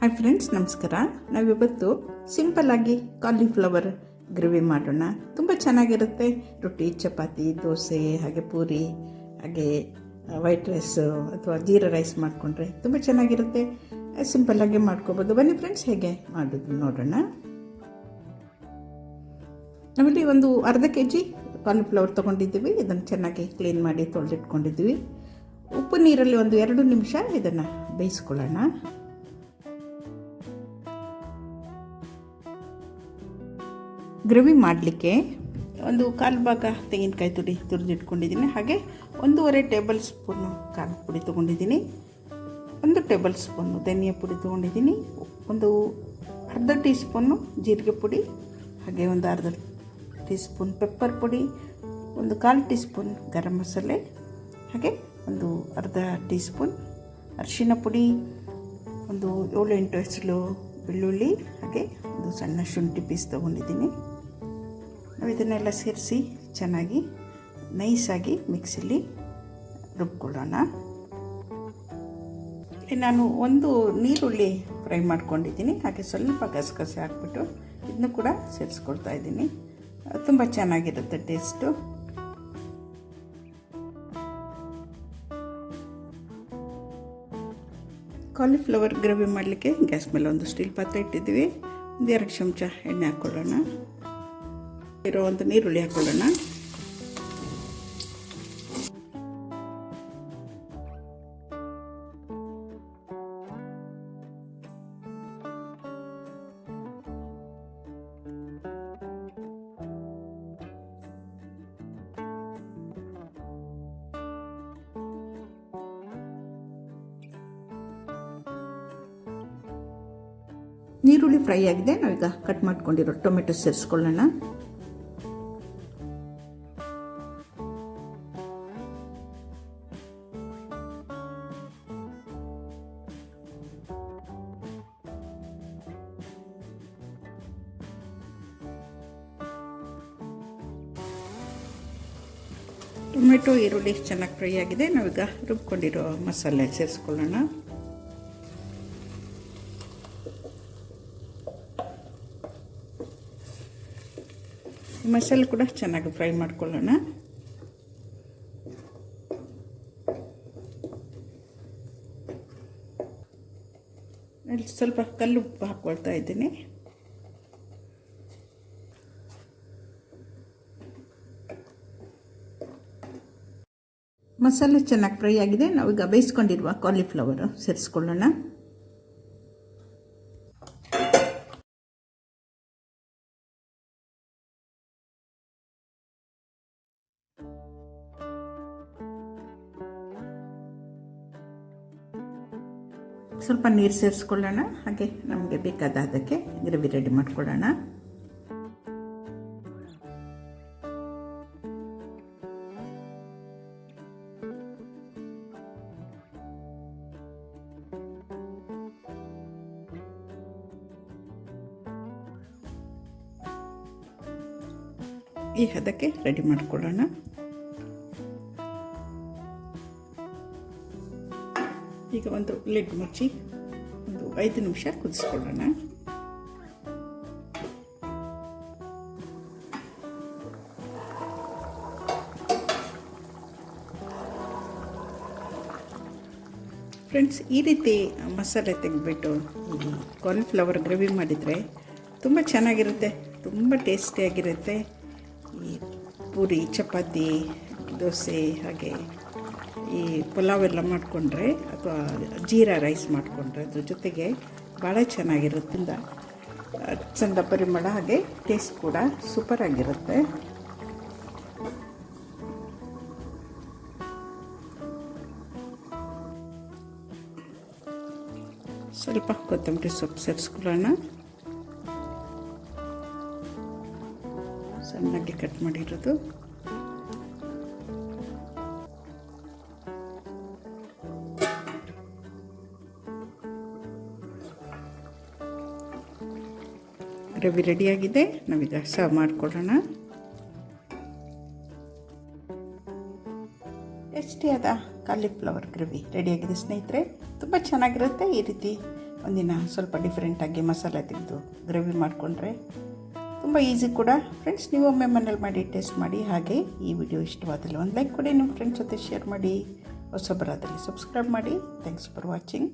Hi friends ನಮಸ್ಕಾರ. ನಾವಿವತ್ತು ಸಿಂಪಲ್ಲಾಗಿ ಕಾಲಿಫ್ಲವರ್ ಗ್ರೇವಿ ಮಾಡೋಣ. ತುಂಬ ಚೆನ್ನಾಗಿರುತ್ತೆ. ರೊಟ್ಟಿ, ಚಪಾತಿ, ದೋಸೆ, ಹಾಗೆ ಪೂರಿ, ಹಾಗೆ ವೈಟ್ ರೈಸು ಅಥವಾ ಜೀರಾ ರೈಸ್ ಮಾಡಿಕೊಂಡ್ರೆ ತುಂಬ ಚೆನ್ನಾಗಿರುತ್ತೆ. ಸಿಂಪಲ್ಲಾಗಿ ಮಾಡ್ಕೋಬೋದು. ಬನ್ನಿ ಫ್ರೆಂಡ್ಸ್ ಹೇಗೆ ಮಾಡೋದು ನೋಡೋಣ. ನಾವಿಲ್ಲಿ ಒಂದು ಅರ್ಧ ಕೆ ಜಿ ಕಾಲಿಫ್ಲವರ್ ತೊಗೊಂಡಿದ್ದೀವಿ. ಇದನ್ನು ಚೆನ್ನಾಗಿ ಕ್ಲೀನ್ ಮಾಡಿ ತೊಳೆದಿಟ್ಕೊಂಡಿದ್ದೀವಿ. ಉಪ್ಪು ನೀರಲ್ಲಿ ಒಂದು ಎರಡು ನಿಮಿಷ ಇದನ್ನು ಬೇಯಿಸ್ಕೊಳ್ಳೋಣ. ಗ್ರೇವಿ ಮಾಡಲಿಕ್ಕೆ ಒಂದು ಕಾಲು ಭಾಗ ತೆಂಗಿನಕಾಯಿ ತುರಿ ತುರಿದಿಟ್ಕೊಂಡಿದ್ದೀನಿ. ಹಾಗೆ ಒಂದೂವರೆ ಟೇಬಲ್ ಸ್ಪೂನು ಖಾರದ ಪುಡಿ ತೊಗೊಂಡಿದ್ದೀನಿ. ಒಂದು ಟೇಬಲ್ ಸ್ಪೂನು ಧನಿಯಾ ಪುಡಿ ತೊಗೊಂಡಿದ್ದೀನಿ. ಒಂದು ಅರ್ಧ ಟೀ ಸ್ಪೂನು ಜೀರಿಗೆ ಪುಡಿ, ಹಾಗೆ ಒಂದು ಅರ್ಧ ಟೀ ಸ್ಪೂನ್ ಪೆಪ್ಪರ್ ಪುಡಿ, ಒಂದು ಕಾಲು ಟೀ ಸ್ಪೂನ್ ಗರಂ ಮಸಾಲೆ, ಹಾಗೆ ಒಂದು ಅರ್ಧ ಟೀ ಸ್ಪೂನ್ ಅರಿಶಿನ ಪುಡಿ, ಒಂದು ಏಳು ಎಂಟು ಹೆಸರು ಬೆಳ್ಳುಳ್ಳಿ, ಹಾಗೆ ಒಂದು ಸಣ್ಣ ಶುಂಠಿ ಪೀಸ್ ತೊಗೊಂಡಿದ್ದೀನಿ. ನಾವು ಇದನ್ನೆಲ್ಲ ಸೇರಿಸಿ ಚೆನ್ನಾಗಿ ನೈಸಾಗಿ ಮಿಕ್ಸಿಲಿ ರುಬ್ಕೊಳ್ಳೋಣ. ಇಲ್ಲಿ ನಾನು ಒಂದು ನೀರುಳ್ಳಿ ಫ್ರೈ ಮಾಡ್ಕೊಂಡಿದ್ದೀನಿ. ಹಾಗೆ ಸ್ವಲ್ಪ ಗಸಗಸೆ ಹಾಕ್ಬಿಟ್ಟು ಇದನ್ನು ಕೂಡ ಸೇರಿಸ್ಕೊಳ್ತಾ ಇದ್ದೀನಿ. ತುಂಬ ಚೆನ್ನಾಗಿರುತ್ತೆ ಟೇಸ್ಟು. ಕಾಲಿಫ್ಲವರ್ ಗ್ರೇವಿ ಮಾಡಲಿಕ್ಕೆ ಗ್ಯಾಸ್ ಮೇಲೆ ಒಂದು ಸ್ಟೀಲ್ ಪಾತ್ರೆ ಇಟ್ಟಿದ್ದೀವಿ. ಒಂದು ಎರಡು ಚಮಚ ಎಣ್ಣೆ ಹಾಕ್ಕೊಳ್ಳೋಣ. ಇರೋ ಒಂದು ನೀರುಳ್ಳಿ ಹಾಕ್ಕೊಳ್ಳೋಣ ನೀರುಳ್ಳಿ ಫ್ರೈ ಆಗಿದೆ. ನಾವೀಗ ಕಟ್ ಮಾಡ್ಕೊಂಡಿರೋ ಟೊಮೆಟೊ ಸೇರಿಸ್ಕೊಳ್ಳೋಣ. ಟೊಮೆಟೊ, ಈರುಳ್ಳಿ ಚೆನ್ನಾಗಿ ಫ್ರೈ ಆಗಿದೆ. ನಾವೀಗ ರುಬ್ಕೊಂಡಿರೋ ಮಸಾಲೆ ಸೇರಿಸ್ಕೊಳ್ಳೋಣ. ಮಸಾಲೆ ಕೂಡ ಚೆನ್ನಾಗಿ ಫ್ರೈ ಮಾಡ್ಕೊಳ್ಳೋಣ. ಸ್ವಲ್ಪ ಕಲ್ಲುಪ್ಪು ಹಾಕ್ಕೊಳ್ತಾ ಇದ್ದೀನಿ. ಮಸಾಲೆ ಚೆನ್ನಾಗಿ ಫ್ರೈ ಆಗಿದೆ. ನಾವೀಗ ಬೇಯಿಸ್ಕೊಂಡಿರುವ ಕಾಲಿಫ್ಲವರು ಸೇರಿಸ್ಕೊಳ್ಳೋಣ. ಸ್ವಲ್ಪ ನೀರು ಸೇರಿಸ್ಕೊಳ್ಳೋಣ. ಹಾಗೆ ನಮಗೆ ಬೇಕಾದ ಅದಕ್ಕೆ ಗ್ರೇವಿ ರೆಡಿ ಮಾಡ್ಕೊಳ್ಳೋಣ. ಈ ಹದಕ್ಕೆ ರೆಡಿ ಮಾಡಿಕೊಳ್ಳೋಣ. ಈಗ ಒಂದು ಲಿಡ್ ಮುಚ್ಚಿ, ಒಂದು ಐದು ನಿಮಿಷ ಕುದಿಸ್ಕೊಳ್ಳೋಣ. ಫ್ರೆಂಡ್ಸ್ ಈ ರೀತಿ ಮಸಾಲೆ ತೆಗೆದುಬಿಟ್ಟು ಕಾರ್ನ್ಫ್ಲವರ್ ಗ್ರೇವಿ ಮಾಡಿದರೆ ತುಂಬ ಚೆನ್ನಾಗಿರುತ್ತೆ, ತುಂಬ ಟೇಸ್ಟಿಯಾಗಿರುತ್ತೆ ಈ ಪೂರಿ, ಚಪಾತಿ, ದೋಸೆ, ಹಾಗೆ ಈ ಪಲಾವ್ ಎಲ್ಲ ಮಾಡಿಕೊಂಡ್ರೆ ಅಥವಾ ಜೀರಾ ರೈಸ್ ಮಾಡಿಕೊಂಡ್ರೆ ಅದ್ರ ಜೊತೆಗೆ ಭಾಳ ಚೆನ್ನಾಗಿರುತ್ತೆ ಚಂದ ಪರಿಮಳ ಹಾಗೆ ಟೇಸ್ಟ್ ಕೂಡ ಸೂಪರಾಗಿರುತ್ತೆ ಸ್ವಲ್ಪ ಕೊತ್ತಂಬರಿ ಸೊಪ್ಪು ಸೇರಿಸ್ಕೊಳ್ಳೋಣ. ಸಣ್ಣಗೆ ಕಟ್ ಮಾಡಿರೋದು. ಗ್ರೇವಿ ರೆಡಿಯಾಗಿದೆ. ನಾವೀಗ ಸರ್ವ್ ಮಾಡಿಕೊಡೋಣ ಟೇಸ್ಟಿ ಆದ ಕಾಲಿಫ್ಲವರ್ ಗ್ರೇವಿ ರೆಡಿಯಾಗಿದೆ ಸ್ನೇಹಿತರೆ. ತುಂಬ ಚೆನ್ನಾಗಿರುತ್ತೆ ಈ ರೀತಿ ಒಂದಿನ ಸ್ವಲ್ಪ ಡಿಫ್ರೆಂಟಾಗಿ ಮಸಾಲೆ ತೆಗೆದು ಗ್ರೇವಿ ಮಾಡಿಕೊಂಡ್ರೆ. ತುಂಬ ಈಸಿ ಕೂಡ. ಫ್ರೆಂಡ್ಸ್ ನೀವು ಒಮ್ಮೆ ಮನೇಲಿ ಮಾಡಿ, ಟೇಸ್ಟ್ ಮಾಡಿ, ಹಾಗೆ ಈ ವಿಡಿಯೋ ಇಷ್ಟವಾದಲ್ಲಿ ಒಂದು ಲೈಕ್ ಕೊಡಿ. ನಿಮ್ಮ ಫ್ರೆಂಡ್ಸ್ ಜೊತೆ ಶೇರ್ ಮಾಡಿ. ಹೊಸಬರಾದಲ್ಲಿ ಸಬ್ಸ್ಕ್ರೈಬ್ ಮಾಡಿ. Thanks for watching